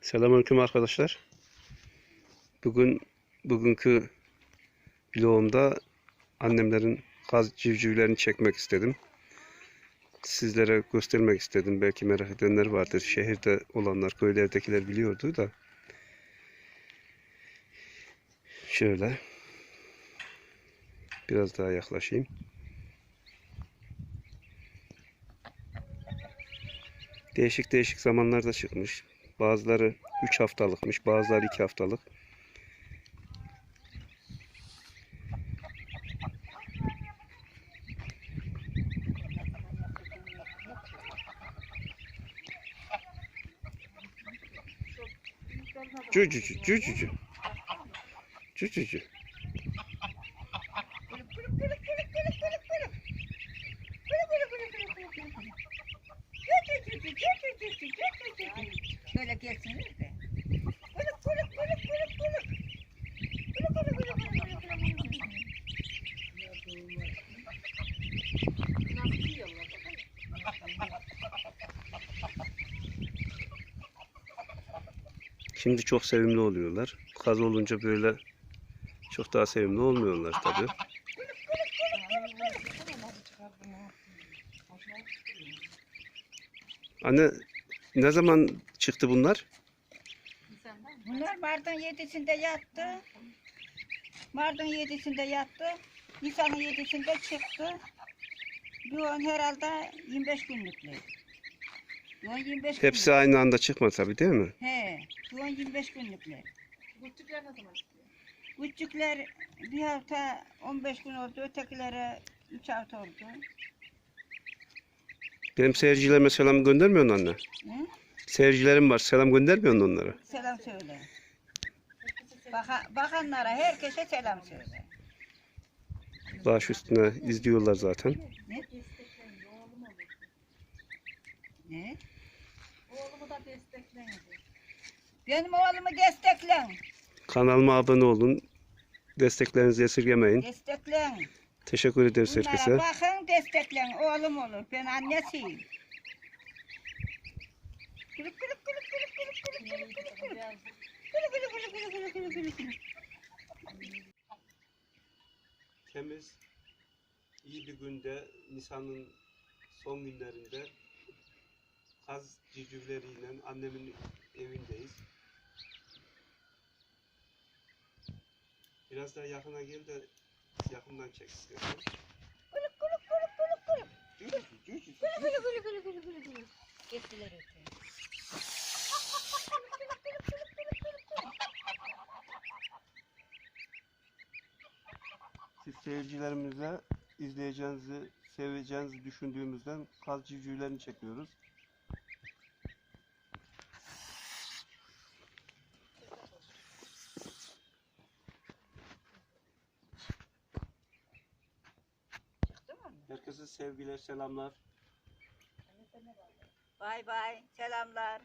Selamünaleyküm arkadaşlar. Bugün bugünkü vlogumda annemlerin kaz civcivlerini çekmek istedim. Sizlere göstermek istedim. Belki merak edenler vardır. Şehirde olanlar, köylerdekiler biliyordu da. Şöyle. Biraz daha yaklaşayım. Değişik değişik zamanlarda çıkmış. Bazıları 3 haftalıkmış, bazıları 2 haftalık. Cücücü, cücücü. Cücücü. Şöyle gelsiniz de. Şimdi çok sevimli oluyorlar. Kaz olunca böyle çok daha sevimli olmuyorlar tabii. Anne ne zaman çıktı bunlar? Bunlar Mart'ın yedisinde yattı. Mart'ın yedisinde yattı. Nisan'ın yedisinde çıktı. Bu an herhalde 25 günlükler. Bu an 25 Hepsi aynı anda çıkmadı tabii değil mi? He, bu an 25 günlükler. Küçükler ne zaman çıkıyor? Küçükler bir hafta 15 gün oldu, ötekilere 3 hafta oldu. Benim seyircilerime selam göndermiyorsun anne. Hı? Seyircilerim var selam göndermiyorsun onlara. Selam söyle. Baka, bakanlara herkese selam söyle. Baş üstüne izliyorlar zaten. Ne? Ne? Oğlumu da destekleyin. Benim oğlumu desteklen. Kanalıma abone olun. Desteklerinizi esirgemeyin. Desteklen. Teşekkür ederiz herkese. Bakın desteklen. Oğlum olur. Ben annesiyim. Kuluk kuluk kuluk kuluk kuluk kuluk kuluk. Kuluk kuluk kuluk kuluk kuluk kuluk kuluk kuluk. Temiz, iyi bir günde, Nisan'ın son günlerinde kaz civcivleriyle annemin evindeyiz. Biraz daha yakına gel de yakından çek istiyorsan. Kuluk kuluk kuluk kuluk kuluk. Cücü, cücü. Kuluk kuluk kuluk kuluk kuluk kuluk. Siz seyircilerimize izleyeceğinizi, seveceğinizi düşündüğümüzden kaz civcivlerini çekiyoruz. Herkese sevgiler, selamlar. Bay bay. Selamlar.